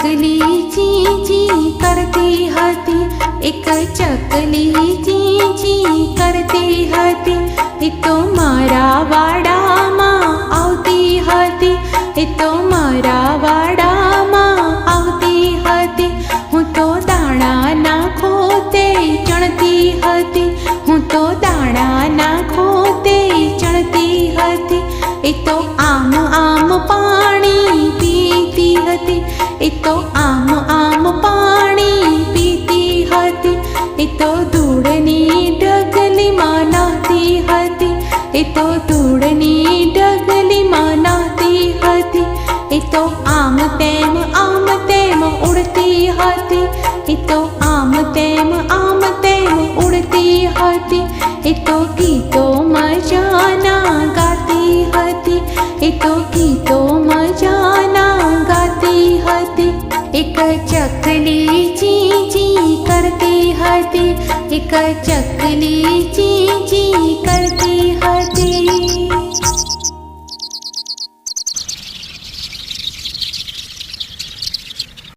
ચકલી ચી ચી કરતી હતી. એક ચકલી ચી ચી કરતી હતી. એ તો મારા વાડામાં આવતી હતી. એ તો મારા વાડામાં આવતી હતી. હું તો દાણા નાખો તે ચણતી હતી. હું તો દાણા નાખો તે ચણતી હતી એ આમ આમ પાણી પીતી હતી. એ તો ધૂળની ડગલીમાં હતી. એ તો ધૂળની ડગલીમાં હતી. એ આમ તેમ આમ તેમ ઉડતી હતી. એ તો આમ તેમ આમ તેમ ઉડતી હતી. એ તો ગીતો મજાના ગાતી હતી. એ તો ગીતો મજાના ગાતી હતી એક ચકલી ચી ચી કરતી હતી એક ચકલી ચી ચી કરતી હતી